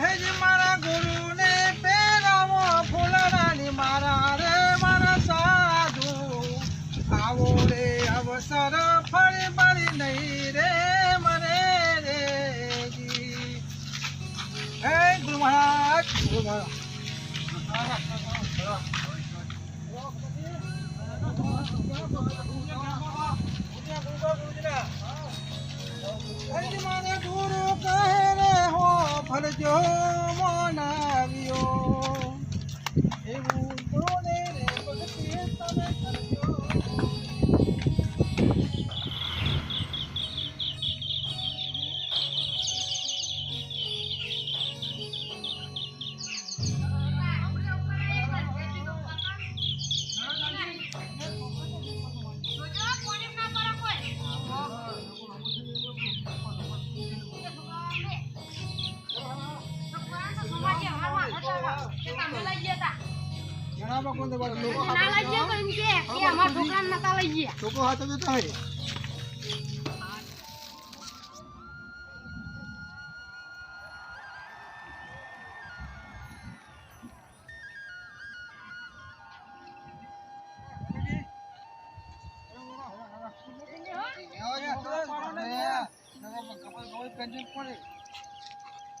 હેજી મારા ગુરુને ગુરુ કહે હો ફરજો મનાવ્યો જણાવો કોણ તો બાજુ લોકો લોકો હાથ જતા હોય.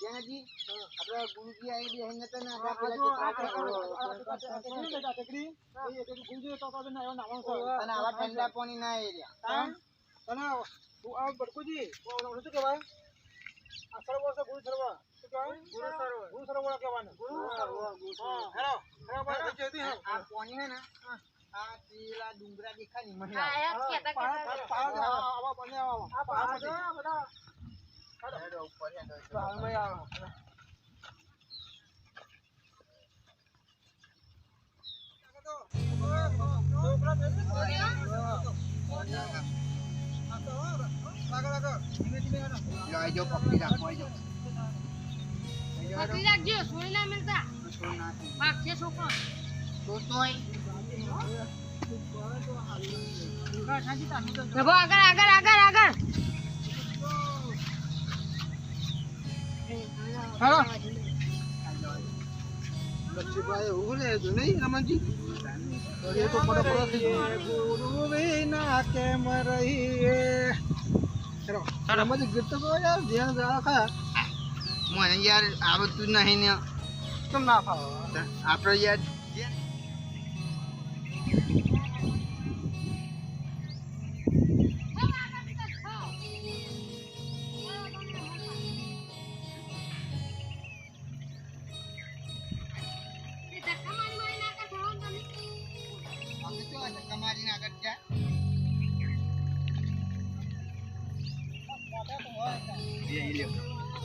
જેનાજી આપડે ગુરુજી આવી બે ને આપડે પેલા ચિત્ર અને આવા ઠંડા પાણી ના એરિયા બટકુજી શું કહેવાય? આ સરોવર છે ગુરુ સરોવર શું કહેવાય? ગુરુ સરોવર કહેવાનું. હા, હેલો હેલો ભાઈ હેલો. આ પાણી હે ને? આ પેલા ડુંગરા દેખાય ને મહિલા આવા બને આવા. આ પહાડ છે આ બધા. હેડો પકડી છોડી ના છોડ ના ભાગ છે છોકરો પ્રભુ આગળ આગળ આગળ આગળ. રમણજી ગીત તો કહો યાર ધ્યાન રાખા. મને યાર આવડતું જ નહીં ને. કેમ ના ફાવે? આપડે યાર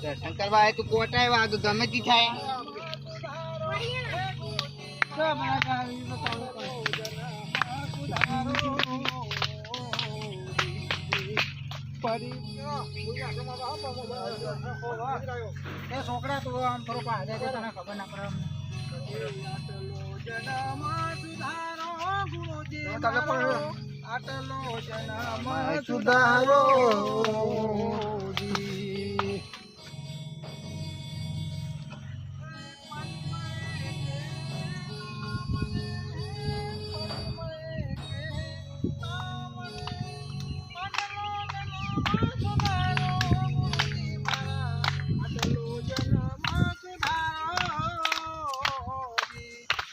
દર્શન કરવા આવે તું કોટ આવ્યા? તો ગમે તે થાય છોકરા તો આમ થોડો પાસે છે તને ખબર ના પડે આટલો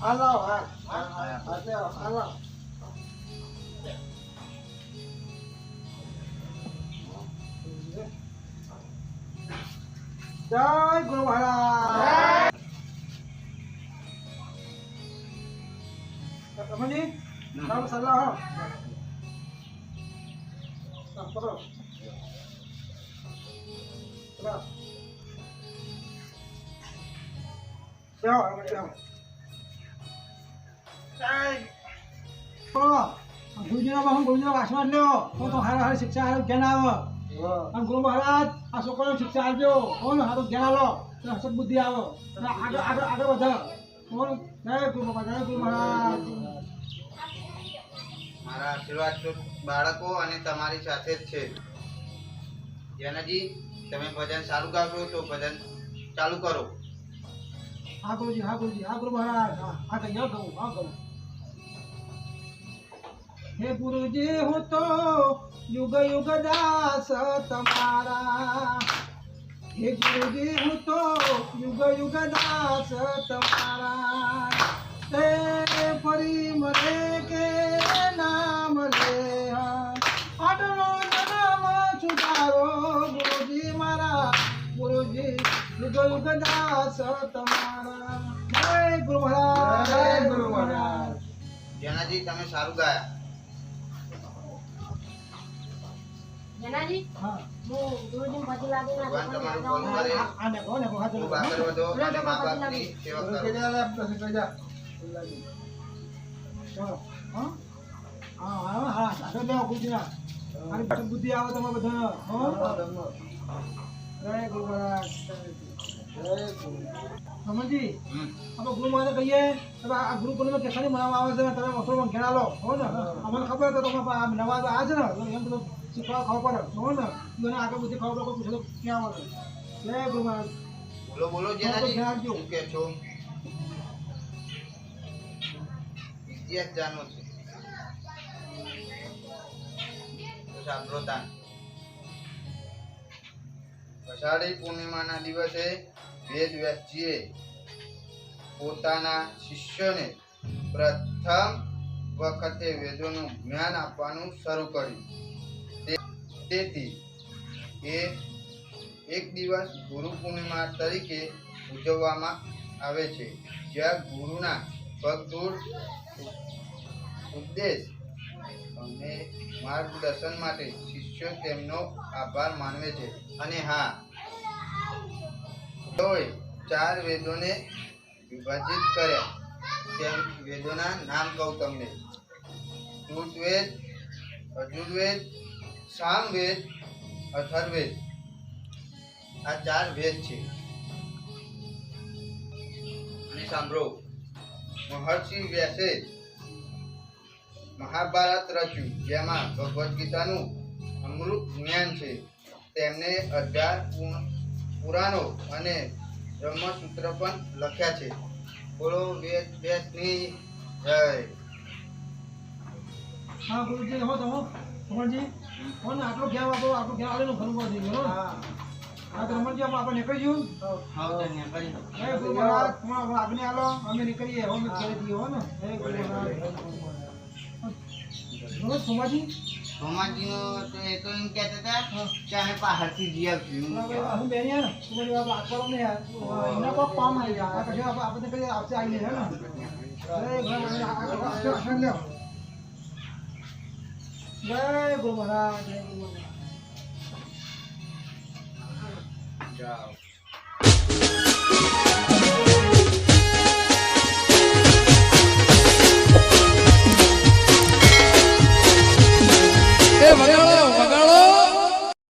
હાલો હા હાલો હાલો જય ગુરુ મહારાજ રમણજી રામ સલ્લા હો હા, પકડો ચલો રમણ જાઓ. ગુરુજીનો હું ગુરુજીનો વાસમાં લ્યો. હું તો હારા હારી શિક્ષા હારું જ્ઞાન આવો. અને ગુરુ મહારાજ આ છોકરાને શિક્ષા આપજો. હું હારું જ્ઞાન આલો. તો હસત બુદ્ધિ આવો. અને આગળ આગળ આગળ વધે. હું જય ગુરુ બાબા જય ગુરુ મહારાજ. મારા આશીર્વાદ તો બાળકો અને તમારી સાથે જ છે. જેનાજી તમે ભજન સારું ગાશો તો ભજન ચાલુ કરો. હા, ગુરુજી હા ગુરુજી. હા, ગુરુ મહારાજ. હા કહી હા કહું આ કહું હે ગુરુજી, હું તો યુગ યુગ દાસ તમારા. હે ગુરુજી, હું તો યુગ યુગ દાસ તમારા. જેનાજી તમે સારું ગાયા. જનાજી હા. હું ગુરુજી પછી લાગે ના તમારું ભલું કરે? આ આ ને કહો ને કહો હાથ ખૂબ લગાવો. આગળ વધો અને મા બાપની સેવા કરો. હા? હા હા હા આગળ લેવો ગુરુજીના બુદ્ધિ આવે તમારે બધા હો? જય ગુરુ મહારાજ હમ. આપણે ગુરુ મહારાજ કહીએ તમે આ ગુરુ પૂર્ણિમા કેસાની મનાવવા આવે છે તમે મથુરમાં ઘેરા લો હો ને અમને ખબર હતો તમે આ નવા આ છે ને એમ બધું શીખવા ખબર પડે હો ને મને આગળ બધી ખબર પડે પૂછે તો ક્યાં આવે જય ગુરુ મહારાજ. બોલો બોલો જેનાજી ધ્યાન કે છો? ઇતિહાસ જાણો છે. સાંભળો તાન અષાઢી પૂર્ણિમાના દિવસે વેદ વ્યાસજીએ પોતાના શિષ્યોને પ્રથમ વખતે વેદોનું જ્ઞાન આપવાનું શરૂ કર્યું. તેથી એ એક દિવસ ગુરુ પૂર્ણિમા તરીકે ઉજવવામાં આવે છે, જ્યાં ગુરુના ભગદૂર ઉપદેશ અને માર્ગદર્શન માટે શિષ્યો તેમનો આભાર માનવે છે. અને હા તેઓએ ચાર વેદોને વિભાજિત કર્યા. તેમ વેદોના નામ કહું તમને. ઋગ્વેદ, અજુર્વેદ, સામવેદ, અથર્વેદ. આ ચાર વેદ છે. અને સાંભળો. મહર્ષિ વ્યાસે મહાભારત રચ્યું, જેમાં ભગવદ્ ગીતાનું અમૃત જ્ઞાન છે. તેમને અઢાર પુરાણો અને બ્રહ્મસૂત્ર પણ લખ્યા છે. બોલો વેદ વ્યાસની જય. હા ગુરુજી હો તો ભગવાનજી કોણ આટલો જ્ઞાન આપો આટલું જ્ઞાન આલેલું ઘણું બધું થઈ ગયું હા આપણે નીકળી ગયું? જય ગુરુ મહારાજ આલો અમે નીકળીએ હો અમે ઘરે જઈએ હો ને. સોમાજી? સોમાજીનો તો એ તો એમ કહેતા હતા કે અમે બહારથી જઈ આવશું હું બેની યાર એમને કોઈ કામ આવી જાય પછી આપણે કઈ આવશે આવી જાય ને? જય જાઓ.